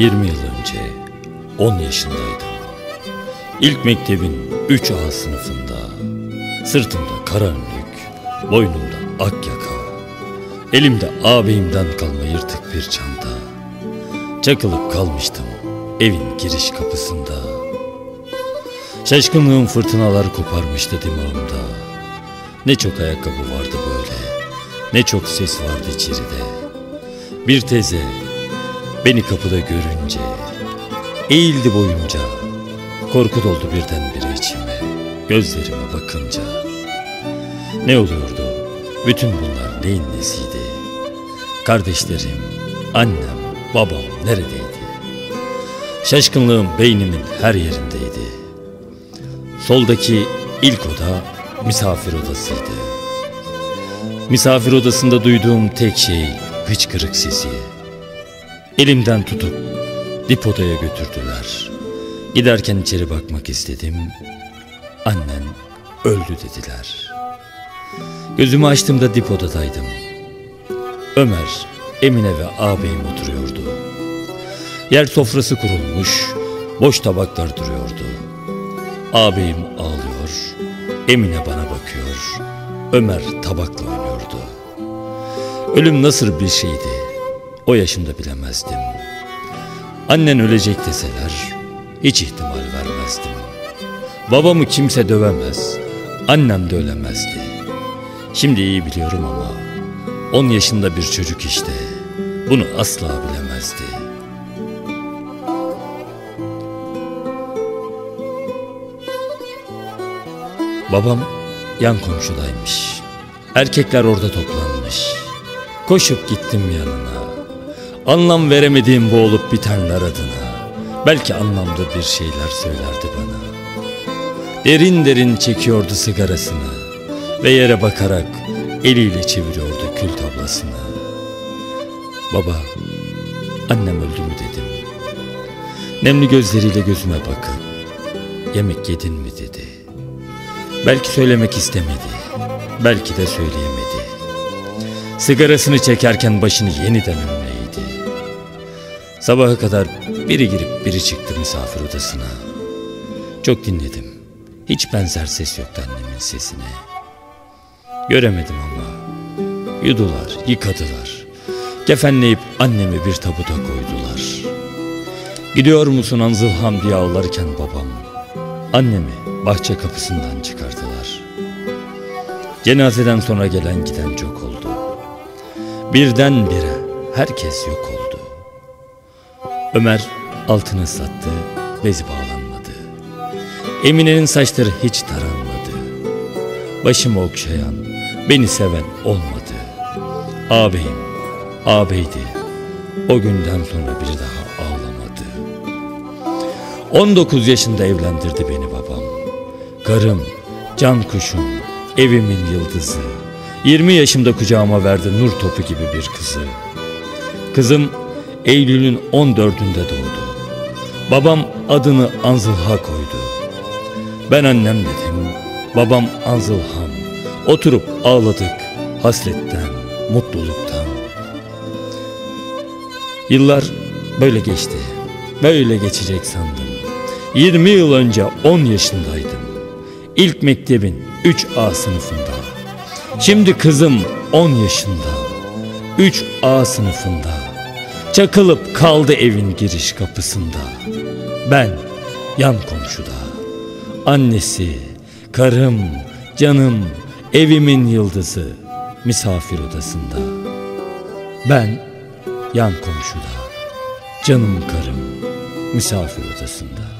20 yıl önce 10 yaşındaydım. İlk mektebin 3A sınıfında. Sırtımda kara önlük, boynumda ak yaka. Elimde ağabeyimden kalma yırtık bir çanta. Çakılıp kalmıştım evin giriş kapısında. Şaşkınlığım fırtınalar koparmıştı dimağımda. Ne çok ayakkabı vardı böyle, ne çok ses vardı içeride. Bir teyze Beni kapıda görünce Eğildi boyunca Korku doldu birdenbire içime Gözlerime bakınca Ne oluyordu Bütün bunlar neyin nesiydi Kardeşlerim Annem Babam neredeydi Şaşkınlığım beynimin her yerindeydi Soldaki ilk oda misafir odasıydı Misafir odasında duyduğum tek şey hıçkırık sesi Elimden tutup dipodaya götürdüler. Giderken içeri bakmak istedim. Annen öldü dediler. Gözümü açtığımda dipodadaydım. Ömer, Emine ve ağabeyim oturuyordu. Yer sofrası kurulmuş, boş tabaklar duruyordu. Ağabeyim ağlıyor, Emine bana bakıyor, Ömer tabakla oynuyordu. Ölüm nasıl bir şeydi? O yaşımda bilemezdim. Annen ölecek deseler hiç ihtimal vermezdim. Babamı kimse dövemez, annem de ölemezdi. Şimdi iyi biliyorum ama on yaşında bir çocuk işte bunu asla bilemezdi. Babam yan komşudaymış. Erkekler orada toplanmış. Koşup gittim yanına. Anlam veremediğim bu olup bitenler adına Belki anlamlı bir şeyler söylerdi bana Derin derin çekiyordu sigarasını Ve yere bakarak eliyle çeviriyordu kül tablasını Baba, annem öldü mü dedim Nemli gözleriyle gözüme bakıp Yemek yedin mi dedi Belki söylemek istemedi Belki de söyleyemedi Sigarasını çekerken başını yeniden önüne Sabaha kadar biri girip biri çıktı misafir odasına. Çok dinledim. Hiç benzer ses yoktu annemin sesine. Göremedim ama. Yudular, yıkadılar. Kefenleyip annemi bir tabuta koydular. Gidiyor musun Anzılham diye ağlarken babam. Annemi bahçe kapısından çıkardılar. Cenazeden sonra gelen giden çok oldu. Birdenbire herkes yok oldu. Ömer altını sattı, bezi bağlanmadı. Emine'nin saçları hiç taranmadı. Başımı okşayan, beni seven olmadı. Ağabeyim, ağabeydi. O günden sonra bir daha ağlamadı. 19 yaşında evlendirdi beni babam. Karım, can kuşum, evimin yıldızı. 20 yaşımda kucağıma verdi nur topu gibi bir kızı. Kızım Eylül'ün 14'ünde doğdu. Babam adını Anzılha koydu. Ben annem dedim, babam Anzılham. Oturup ağladık hasretten, mutluluktan. Yıllar böyle geçti, böyle geçecek sandım. 20 yıl önce 10 yaşındaydım. İlk mektebin 3A sınıfında. Şimdi kızım 10 yaşında. 3A sınıfında. Çakılıp kaldı evin giriş kapısında. Ben yan komşuda. Annesi, karım, canım, evimin yıldızı misafir odasında. Ben yan komşuda. Canım karım misafir odasında.